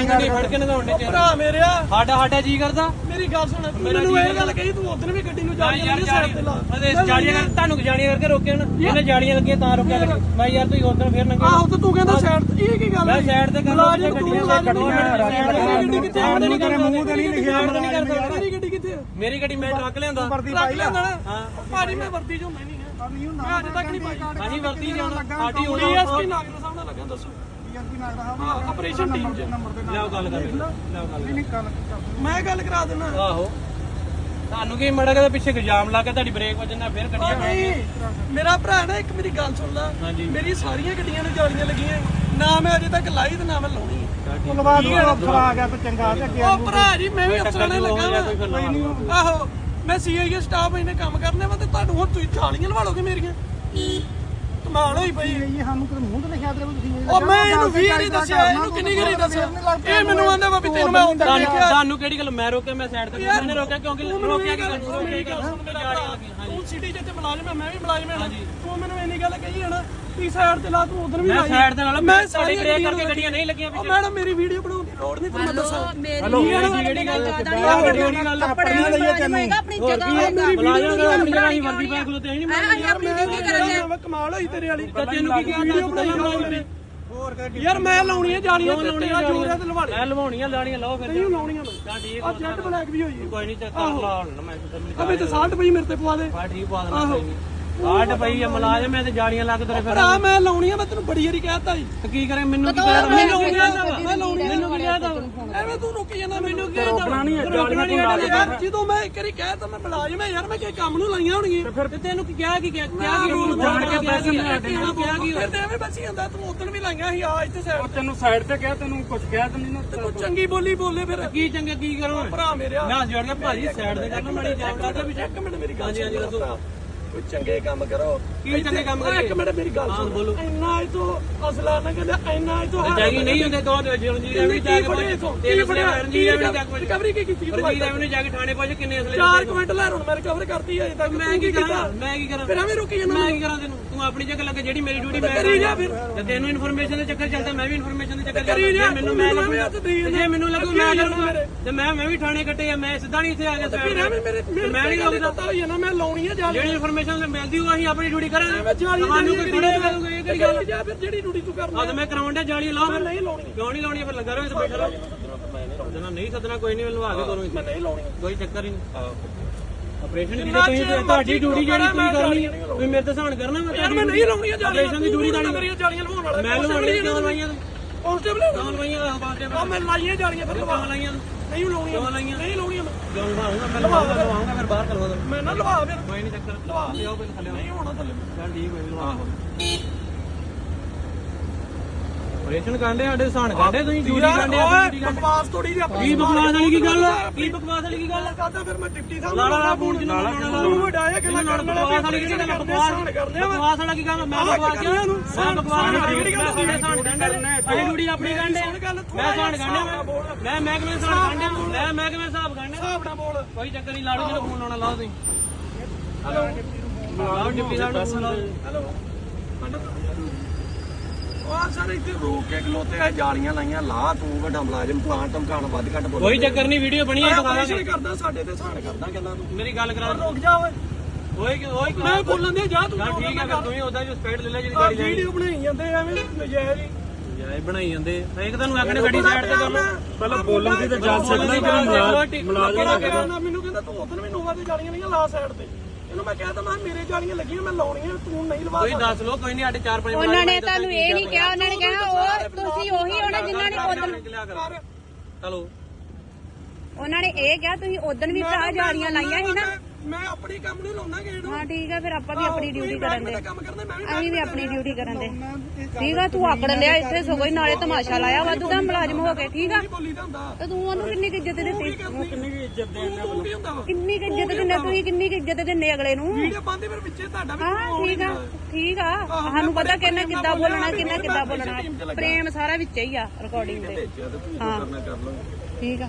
ਗੱਡੀ ਨਹੀਂ ਫੜ ਕੇ ਨਗਾਉਣੇ ਚ ਭਰਾ ਮੇਰਿਆ ਸਾਡਾ ਸਾਡਾ ਜੀ ਕਰਦਾ। ਮੇਰੀ ਗੱਲ ਸੁਣ ਤੂੰ ਮੈਨੂੰ ਇਹ ਗੱਲ ਕਹੀ ਤੂੰ ਉਦੋਂ ਵੀ ਗੱਡੀ ਨੂੰ ਜਾ ਯਾਰ ਯਾਰ ਜਾਲੀ ਅਦੇ ਜਾਲੀਆਂ ਕਰ ਤੁਹਾਨੂੰ ਜਾਲੀਆਂ ਕਰਕੇ ਰੋਕਿਆ ਨਾ। ਇਹਨੇ ਜਾਲੀਆਂ ਲੱਗੀਆਂ ਤਾਂ ਰੋਕਿਆ ਗੱਡੀ ਮੈਂ ਯਾਰ ਤੁਸੀਂ ਉਧਰ ਫੇਰ ਨੰਗੇ ਆਹੋ ਤੇ ਤੂੰ ਕਹਿੰਦਾ ਸਾਈਡ ਤੇ ਇਹ ਕੀ ਗੱਲ ਮੈਂ ਹੈ ਸਾਈਡ ਤੇ ਕਰ ਤੂੰ ਗੱਡੀਆਂ ਮੁਲਾਜ਼ਮ ਗੱਡੀਆਂ ਗੱਡੀ ਕਿੱਥੇ ਸਾਈਡ ਤੇ ਨਹੀਂ ਕਰਦਾ। ਮੂੰਹ ਤੇ ਨਹੀਂ ਲਿਖਿਆ ਨਹੀਂ ਕਰਦਾ ਮੇਰੀ ਗੱਡੀ ਕਿੱਥੇ ਮੇਰੀ ਗੱਡੀ ਮੈਂ ਟਰੱਕ ਲਿਆਂਦਾ ਰੱਖ ਲੈਂਦਾ ਨਾ। ਭਾਜੀ ਮੈਂ ਵਰਦੀ ਚ ਹੁੰਦਾ ਹੀ ਨਹੀਂ ਹੈ ਮੈਂ ਅੱਜ ਤੱਕ ਨਹੀਂ ਪਾਈ। ਅਸੀਂ ਵਰਤੀ ਜਾਣਾ ਸਾਡੀ ਹੋਣੀ ਡੀਐਸਪੀ ਨਾਗਰ ਸਾਹਿਬ ਨਾਲ ਲੱਗਾ ਦੱਸੋ। ਹਾਂ ਆਪਰੇਸ਼ਨ ਟੀਮ ਚ ਲਿਆਓ ਗੱਲ ਕਰ। ਲਿਆਓ ਗੱਲ ਮੈਂ ਗੱਲ ਕਰਾ ਦਿੰਦਾ। ਆਹੋ। ਤੁਹਾਨੂੰ ਕੀ ਮੜਾ ਕੇ ਪਿੱਛੇ ਇਲਜ਼ਾਮ ਲਾ ਕੇ ਤੁਹਾਡੀ ਬ੍ਰੇਕ ਵੱਜਣ ਨਾਲ ਫੇਰ ਉਹ ਗੱਡੀਆਂ ਨਹੀਂ ਮੇਰਾ ਭਰਾ ਨਾ ਇੱਕ ਮੇਰੀ ਗੱਲ ਸੁਣ ਲੈ। ਹਾਂਜੀ। ਮੇਰੀ ਸਾਰੀਆਂ ਗੱਡੀਆਂ ਨੂੰ ਜਾਲੀਆਂ ਲੱਗੀਆਂ। ਨਾ ਮੈਂ ਅਜੇ ਤੱਕ ਲਾਈ ਤੇ ਨਾ ਮੈਂ ਲਾਉਣੀ। ਹੈ। ਧੰਨਵਾਦ ਅਫਸਰ ਆ ਗਿਆ ਤੇ ਚੰਗਾ ਤੇ ਅੱਗੇ ਉਹ ਭਰਾ ਜੀ ਮੈਂ ਵੀ ਅਫਸਰਾਂ ਨੇ ਲੱਗਾ ਕੋਈ ਫਿਰ ਵਾ। ਲਵਾ ਆਹੋ ਮੈਂ ਸੀਆਈਏ ਸਟਾਫ ਇਹਨੇ ਕੰਮ ਕਰਨੇ ਵਾ ਤੇ ਤੁਹਾਨੂੰ ਹੁਣ ਤੁਸੀਂ ਜਾਲੀਆਂ ਲਵਾ ਲੋਗੇ ਮੇਰੀਆਂ। ਕਮਾਲ ਹੋਈ ਪਈ। ਹੈ। ਇਹ ਸਾਨੂੰ ਕਿਤੇ ਮੂੰਹ ਤੇ ਲਿਖਿਆ ਤੇ ਤੁਸੀਂ ਇਹ ਉਹ ਮੈਂ ਇਹਨੂੰ ਵੀ ਨਹੀਂ ਦੱਸਿਆ ਇਹਨੂੰ ਕਿੰਨੀ ਗਰੀ ਦੱਸਿਆ? ਇਹ ਮੈਨੂੰ ਆਂਦਾ ਵਾ ਵੀ ਤੈਨੂੰ ਮੈਂ ਹੁੰਦਾ ਤੁਹਾਨੂੰ ਲਿਖਿਆ ਤੁਹਾਨੂੰ ਕਿਹੜੀ ਗੱਲ ਮੈਂ ਰੋਕਿਆ ਮੈਂ ਸਾਈਡ ਤੇ ਮੈंने ਰੋਕਿਆ ਕਿਉਂਕਿ ਰੋਕਿਆ ਕਿ ਮੇਰੀ ਗੱਲ ਸੁਣ ਮੇਰਾ ਭਰਾ ਤੂੰ ਸਿਟੀ ਚ ਤੇ ਮੁਲਾਜ਼ਮ ਹੈ ਮੈਂ ਵੀ ਮੁਲਾਜ਼ਮ ਹਾਂ ਤੂੰ ਮੈਨੂੰ ਇੰਨੀ ਗੱਲ ਕਹੀ ਹੈ ਨਾ ਤੀ ਸਾਈਡ ਤੇ ਲਾ ਤੂੰ ਉਧਰ ਵੀ ਮੈਂ ਲਾਈ। ਸਾਈਡ ਦੇ ਨਾਲ ਮੈਂ ਤੁਹਾਡੀ ਸਾਰੀਆਂ ਬ੍ਰੇਕ ਕਰਕੇ ਗੱਡੀਆਂ ਨਹੀਂ ਲੱਗੀਆਂ ਉਹ ਮੈਡਮ ਮੇਰੀ ਵੀਡੀਓ ਦੀ ਲੋੜ ਨਹੀਂ ਮੈਂ ਦੱਸਾਂ। ਹਲੋ ਕਿਹੜੀ ਗੱਲ ਕਿਹੜੀ ਗੱਲ ਆਪਣੀਆਂ ਲਈਏ ਤੈਨੂੰ। ਆਪਣੀ ਜਗ੍ਹਾ ਹੋਏਗਾ ਬੁਲਾਇਆ ਨਾ ਆਪਣੀ ਜਗ੍ਹਾ ਹੀ ਵਰਦੀ ਪਾ ਖਲੋਤੇ ਨਹੀਂ ਮੈਂ ਅਸੀਂ ਆਪਣੀ ਡਿਊਟੀ ਕਰਾਂਗੇ। ਮੈਂ ਕਮਾਲ ਹੋਈ ਤੇਰੇ ਵਾਲੀ। ਤੈਨੂੰ ਕੀ ਕਿਹਾ ਵੀਡੀਓ ਬਣਾਈ ਜਾਓ ਮੇਰੀ ਯਾਰ ਮੈਂ ਲਾਉਣੀਆਂ ਜਾਲੀਆਂ ਤੇ ਤੇਰਾ ਜੋਰ ਹੈ ਤੇ ਲਵਾੜੇ ਮੈਂ ਲਵਾਉਣੀਆਂ ਲਾਣੀਆਂ ਲਾਓ ਫਿਰ ਨਹੀਂ ਲਾਉਣੀਆਂ ਮੈਂ। ਤਾਂ ਠੀਕ ਆ ਜੈਟ ਬਲੈਕ ਵੀ ਹੋਈ। ਹੈ ਕੋਈ ਨਹੀਂ ਚੱਕ ਕਰ ਲਾ ਹੁਣ ਮੈਂ ਤੁਹਾਨੂੰ ਅਬੇ ਤੇ 60 ਪਈ ਮੇਰੇ ਤੇ ਪਵਾ ਦੇ। ਬਾ ਠੀਕ ਪਾ ਦੇਣਾ ਕੋਈ ਨਹੀਂ ਆਟ ਪਈ ਆ ਮਲਾਜ਼ਮ ਐ ਤੇ ਜਾੜੀਆਂ ਲੱਗ ਤੇਰੇ ਫਿਰ ਭਰਾ ਮੈਂ ਲਾਉਣੀਆਂ ਮੈਂ ਤੈਨੂੰ ਬੜੀ ਵਾਰੀ ਕਹਿਤਾ ਜੀ ਤੇ ਕੀ ਕਰੇ ਮੈਨੂੰ ਕੀ ਕਹਿ ਮੈਂ ਲਾਉਣੀਆਂ ਮੈਂ ਲਾਉਣੀਆਂ ਮੈਨੂੰ ਕੀ ਕਹਿਦਾ ਐਵੇਂ ਤੂੰ ਰੁਕ ਜਾਂਦਾ ਮੈਨੂੰ ਕੀ ਰੋਕਣਾ ਨਹੀਂ ਰੋਕਣਾ ਨਹੀਂ ਯਾਰ ਜਦੋਂ ਮੈਂ ਇੱਕ ਵਾਰੀ ਕਹਿ ਤਾ ਮੈਂ ਮੁਲਾਜ਼ਮ ਹੈ ਯਾਰ ਮੈਂ ਕਿ ਕੰਮ ਨੂੰ ਲਾਈਆਂ ਹੋਣਗੀਆਂ। ਫਿਰ ਤੇ ਤੈਨੂੰ ਕੀ ਕਿਹਾ ਕੀ ਕਿਹਾ? ਕਿਹਾ ਕੀ ਉਹਨੂੰ ਜਾਣ ਕੇ ਕਿਹਾ ਕੀ ਤੈਨੂੰ ਕਿਹਾ ਕੀ ਫਿਰ ਤੇ ਐਵੇਂ ਬਸੀ ਜਾਂਦਾ ਤੂੰ ਉਦੋਂ ਵੀ ਲਾਈਆਂ ਸੀ ਆ ਇੱਥੇ ਸਾਈਡ ਤੈਨੂੰ ਸਾਈਡ ਤੇ ਕਿਹਾ ਤੈਨੂੰ ਕੁਝ ਕਿਹਾ ਤੈਨੂੰ ਨਾ ਤੇ ਤੂੰ ਚੰਗੀ ਬੋਲੀ ਬੋਲੇ ਫਿਰ। ਕੀ ਚੰਗਾ ਕੀ ਕਰੋ? ਭਰਾ ਮੇਰਿਆ ਮੈਂ ਜੋੜ ਕੇ ਭਾਜੀ ਸਾਈਡ ਤੇ ਕਰਨਾ ਮਾੜੀ ਚੈੱਕ ਕਰਕੇ ਵੀ ਇੱਕ ਮਿੰਟ ਮੇਰੀ ਗੱਲ ਹਾਂਜੀ ਹਾਂਜੀ ਦੱਸੋ। ਕੋਈ ਚੰਗੇ ਕੰਮ ਕਰੋ। ਕੀ ਚੰਗੇ ਕੰਮ ਕਰੀਏ? ਇੱਕ ਮਿੰਟ ਮੇਰੀ ਗੱਲ ਸੁਣ। ਬੋਲੋ। ਇੰਨਾ ਇਹ ਤੋਂ ਅਸਲਾ ਨਾ ਕਹਿੰਦਾ ਇੰਨਾ ਇਹ ਤੋਂ ਜਾਗੀ ਨਹੀਂ ਹੁੰਦੇ ਦੋ ਰਣਜੀਤ ਐਵੇਂ ਜਾ ਕੇ ਪਹੁੰਚ ਤਿੰਨ ਅਸਲੇ ਰਣਜੀਤ ਐਵੇਂ ਜਾ ਕੇ ਪਹੁੰਚ ਰਿਕਵਰੀ ਕੀ ਕੀਤੀ ਤੂੰ ਰਣਜੀਤ ਐਵੇਂ ਜਾ ਕੇ ਥਾਣੇ ਪਹੁੰਚ ਕਿੰਨੇ ਅਸਲੇ 4 ਕੁਇੰਟਲ ਲੈ ਹੁਣ ਮੈਂ ਰਿਕਵਰ ਕਰਤੀ ਅਜੇ ਤੱਕ ਮੈਂ ਕੀ ਕਰਾਂ? ਮੈਂ ਕੀ ਕਰਾਂ? ਫਿਰ ਐਵੇਂ ਰੁਕੀ ਜਾਂਦਾ ਮੈਂ ਕੀ ਕਰਾਂ ਤੈਨੂੰ? ਤੂੰ ਆਪਣੀ ਜਗ੍ਹਾ ਲੱਗੇ ਜਿਹੜੀ ਮੇਰੀ ਡਿਊਟੀ ਮੈਂ ਕਰੀ ਜਾ ਫਿਰ। ਤੇ ਤੈਨੂੰ ਇਨਫੋਰਮੇਸ਼ਨ ਦੇ ਚੱਕਰ ਚੱਲਦਾ ਮੈਂ ਵੀ ਇਨਫੋਰਮੇਸ਼ਨ ਦੇ ਚੱਕਰ ਕਰੀ ਜਾ, ਮੈਨੂੰ ਮੈਂ ਲੱਗੂ ਜੇ ਮੈਨੂੰ ਮੈਂ ਕਰੂੰਗਾ। ਤੇ ਮੈਂ ਮੈਂ ਵੀ ਥਾਣੇ ਕੱਟੇ ਆ ਮੈਂ ਸਿੱਧਾ ਨਹੀਂ ਇੱਥੇ ਆ ਗਿਆ ਫਿਰ ਐਵੇਂ ਮੇਰੇ ਮੇਰੇ ਮੈਂ ਨਹੀਂ ਲੱਗਦਾ। ਹੋਈ ਮੈਂ ਲਾਉਣੀ ਜਾਲੀ ਜਿਹੜੀ ਇਨਫੋਰਮੇਸ਼ਨ ਮਿਲਦੀ ਉਹ ਅਸੀਂ ਆਪਣੀ ਡਿਊਟੀ ਕਰਾਂਗੇ। ਤੁਹਾਨੂੰ ਕੋਈ ਥੋੜੇ ਕਰੂਗਾ ਇਹ ਕਿਹੜੀ ਗੱਲ ਜਾ ਫਿਰ ਜਿਹੜੀ ਡਿਊਟੀ ਤੂੰ ਕਰਨਾ ਆ ਤੇ ਮੈਂ ਕਰਾਉਣ ਡਿਆ ਜਾਲੀ ਲਾਓ ਫਿਰ। ਨਹੀਂ ਲਾਉਣੀ। ਕਿਉਂ ਨਹੀਂ ਲਾਉਣੀ ਫਿਰ ਲੱਗਾ ਰਹੋ ਇੱਥੇ ਬੈਠਾ ਰਹੋ ਸੱਦਣਾ ਨਹੀਂ ਸੱਦਣਾ ਕੋਈ ਨਹੀਂ ਲਵਾ ਕੇ ਤੁਹਾਨੂੰ ਮੈਂ ਨਹੀਂ ਲਾਉਣੀ। ਕੋਈ ਚੱਕਰ ਹੀ ਨਹੀਂ। ਆਪਰੇਸ਼ਨ ਦੀ ਤੁਸੀਂ ਤੁਹਾਡੀ ਡਿਊਟੀ ਜਿਹੜੀ ਤੁਸੀਂ ਕਰਨੀ ਤੁਸੀਂ ਮੇਰੇ ਤੇ ਸਹਾਨ ਕਰਨਾ ਮੈਂ ਨਹੀਂ ਲਾਉਣੀ ਆਪਰੇਸ਼ਨ ਦੀ ਡਿਊਟੀ ਮੇਰੀਆਂ ਜਾਲੀਆਂ ਲਵਾਉਣ ਵਾਲਾ। ਮੈਂ ਲਵਾਉਣੀ ਕਿਉਂ ਲਵਾਈਆਂ ਤੂੰ? ਕਾਂਸਟੇਬਲ ਲਵਾਈਆਂ ਆਹ ਬਾਤੇ ਆ ਮੈਂ ਲਾਈਆਂ ਜਾਲੀਆਂ ਫਿਰ ਲਵਾ। ਲਾਈਆਂ? ਨਹੀਂ ਲਾਉਣੀਆਂ। ਨਹੀਂ ਲਾਉਣੀਆਂ ਮੈਂ। ਲਵਾਉਂਗਾ? ਮੈਂ ਲਵਾਉਂਗਾ ਲਵਾਉਂਗਾ ਫਿਰ ਬਾਹਰ ਕਰਵਾ ਦੋ ਮੈਂ ਨਾ ਲਵਾ ਫਿਰ। ਕੋਈ ਨਹੀਂ ਚੱਕਰ। ਲਵਾ। ਲਿਓ ਪਹਿਲੇ ਥੱਲੇ। ਨਹੀਂ ਹੋਣਾ ਥੱਲੇ। ਚੱਲ ਠੀਕ ਹੋਈ ਲਵਾ ਆਪਰੇਸ਼ਨ ਕਾਂਡੇ ਸਾਡੇ ਸਹਾਨ ਕਾਂਡੇ ਤੁਸੀਂ ਡਿਊਟੀ ਕਾਂਡੇ ਓਏ ਬਕਵਾਸ ਥੋੜੀ ਜਿਹੀ ਆਪਣੀ ਕੀ ਬਕਵਾਸ ਵਾਲੀ ਕੀ ਗੱਲ? ਕੀ ਬਕਵਾਸ ਵਾਲੀ ਕੀ ਗੱਲ? ਕਰਦਾ ਫਿਰ ਮੈਂ ਡਿਪਟੀ ਸਾਹਿਬ ਲਾ ਲਾ ਲਾ ਫੋਨ ਜਿੰਨਾ ਲਾਉਣਾ ਤੂੰ ਵਡਾਇਆ ਕਿ ਮੈਂ ਨਾਲ ਕਰਨ ਵਾਲਾ ਬਕਵਾਸ ਵਾਲੀ ਕਿਹੜੀ ਗੱਲ? ਬਕਵਾਸ ਕਰਦੇ ਆ ਬਕਵਾਸ ਵਾਲਾ ਕੀ ਗੱਲ? ਮੈਂ ਬਕਵਾਸ ਕਿਹਾ ਇਹਨੂੰ ਮੈਂ ਬਕਵਾਸ ਵਾਲੀ ਕਿਹੜੀ ਗੱਲ? ਮੈਂ ਸਾਨ ਗੰਢੇ ਅਜੇ ਡਿਊਟੀ ਆਪਣੀ ਗੰਢੇ ਮੈਂ ਸਾਨ ਗੰਢੇ ਮੈਂ ਮੈਂ ਕਿਵੇਂ ਸਾਨ ਗੰਢੇ ਮੈਂ ਮੈਂ ਕਿਵੇਂ ਹਿਸਾਬ ਗੰਢੇ ਹਿਸਾਬ ਨਾਲ ਬੋਲ। ਕੋਈ ਚੱਕਰ ਨਹੀਂ ਲਾੜੂ ਜਿਹੜਾ ਫੋਨ ਲਾਉਣਾ ਲਾਓ ਤੁਸੀਂ। ਲਾਓ ਡਿਪਟੀ ਸਾਹਿਬ ਨੂੰ ਫੋਨ ਲਾਓ। ਹੈਲੋ। ਉਹ ਸਾਰੇ ਇੱਥੇ ਰੋਕ ਕੇ ਖਲੋਤੇ ਆ ਜਾਲੀਆਂ ਲਾਈਆਂ ਲਾ ਤੂੰ ਵੱਡਾ ਮੁਲਾਜ਼ਮ ਪਲਾਂਟ ਧਮਕਾਣ ਵੱਧ ਘੱਟ ਬੋਲ ਕੋਈ ਚੱਕਰ ਨਹੀਂ ਵੀਡੀਓ ਬਣੀ ਹੈ ਦਿਖਾ ਆਪਰੇਸ਼ਨ ਕਰਦਾ ਸਾਡੇ ਤੇ ਸਾਨ ਕਰਦਾ ਗੱਲਾਂ ਤੂੰ ਮੇਰੀ ਗੱਲ ਕਰਾ ਰੁਕ ਜਾ ਓਏ। ਓਏ ਕਿ- ਓਏ ਕਿ- ਮੈਂ ਬੋਲਣ ਦੇ ਜਾ ਤੂੰ ਠੀਕ ਹੈ ਫਿਰ ਤੂੰ ਹੀ ਉਹਦਾ ਜੋ ਸਪੀਡ ਲੈ ਲੈ ਜਿਹੜੀ ਆ ਗਾੜੀ ਲੈਣੀ ਵੀਡੀਓ ਬਣਾਈ ਜਾਂਦੇ ਐਵੇਂ ਨਜਾਇਜ਼। ਹੀ ਇਹ ਬਣਾਈ ਜਾਂਦੇ ਇੱਕ ਤੁਹਾਨੂੰ ਆਖਣੇ ਗੱਡੀ ਸਾਈਡ ਤੇ ਕਰ ਲਓ ਪਹਿਲਾਂ ਬੋਲਣ ਦੀ ਤਾਂ ਜਾ ਦੀ ਗੱਲ ਹੈ। ਮੁਲਾਜ਼ਮ ਨਾ ਮੈਨੂੰ ਕਹਿੰਦਾ ਤੂੰ ਉਧਰ ਵੀ ਨੋਵਾ ਤੇ ਜਾਲੀਆਂ ਨਹੀਂ ਲਾ ਸਾਈਡ ਤੇ। ਇਹਨੂੰ ਮੈਂ ਕਹਿ ਤਾ ਮੈਂ ਕਿਹਾ ਮੇਰੇ ਜਾਲੀਆਂ ਲੱਗੀਆਂ ਮੈਂ ਲਾਉਣੀਆਂ ਤੂੰ ਨਹੀਂ ਲਵਾ ਕੋਈ ਦੱਸ ਲੋ ਕੋਈ ਨਹੀਂ ਸਾਡੇ 4-5 ਉਹਨਾਂ ਨੇ ਤੁਹਾਨੂੰ ਇਹ ਨਹੀਂ ਕਿਹਾ ਉਹਨਾਂ ਨੇ ਕਿਹਾ ਉਹ ਤੁਸੀਂ ਉਹੀ ਹੋਣਾ ਜਿਨ੍ਹਾਂ ਨੇ ਉਦੋਂ ਕਰ ਚਲੋ। ਉਹਨਾਂ ਨੇ ਇਹ ਕਿਹਾ ਤੁਸੀਂ ਉਦੋਂ ਵੀ ਭਰਾ ਜਾਲੀਆਂ ਲਾਈਆਂ ਸੀ ਨਾ। ਮੈਂ ਆਪਣੀ ਕੰਮ ਨੂੰ ਲਾਉਣਾ ਗੇੜ ਹਾਂ ਠੀਕ ਆ ਫਿਰ ਆਪਾਂ ਵੀ ਆਪਣੀ ਡਿਊਟੀ ਕਰਨ ਦੇ। ਕੰਮ ਮੈਂ ਅਸੀਂ ਵੀ ਆਪਣੀ ਡਿਊਟੀ ਕਰਨ ਦੇ। ਠੀਕ ਆ ਤੂੰ ਆਕੜ ਲਿਆ ਇੱਥੇ ਸਗੋਂ ਹੀ ਨਾਲੇ ਤਮਾਸ਼ਾ ਲਾਇਆ ਵਾਧੂ ਦਾ ਮੁਲਾਜ਼ਮ ਹੋ ਕੇ ਠੀਕ ਆ। ਤੇ ਤੂੰ ਉਹਨੂੰ ਕਿੰਨੀ ਕੁ ਇੱਜ਼ਤ ਦਿੱਤੀ ਕਿੰਨੀ ਇੱਜ਼ਤ ਕਿੰਨੀ ਇੱਜ਼ਤ ਦਿੰਦੇ ਤੁਸੀਂ ਕਿੰਨੀ ਕੁ ਇੱਜ਼ਤ ਦਿੰਦੇ ਅਗਲੇ ਨੂੰ? ਵੀਡੀਓ ਪਾਉਂਦੇ ਫਿਰ ਵਿੱਚੇ ਤੁਹਾਡਾ ਵੀ ਹਾਂ ਠੀਕ ਆ ਠੀਕ ਆ। ਸਾਨੂੰ ਪਤਾ ਕਿੰਨਾ ਕਿੱਦਾਂ ਬੋਲਣਾ ਕਿੰਨਾ ਕਿੱਦਾਂ ਬੋਲਣਾ। ਪ੍ਰੇਮ ਸਾਰਾ ਵਿੱਚ ਹੀ ਆ ਰਿਕਾਰਡਿੰਗ ਦੇ। ਹਾਂ। ਠੀਕ ਆ।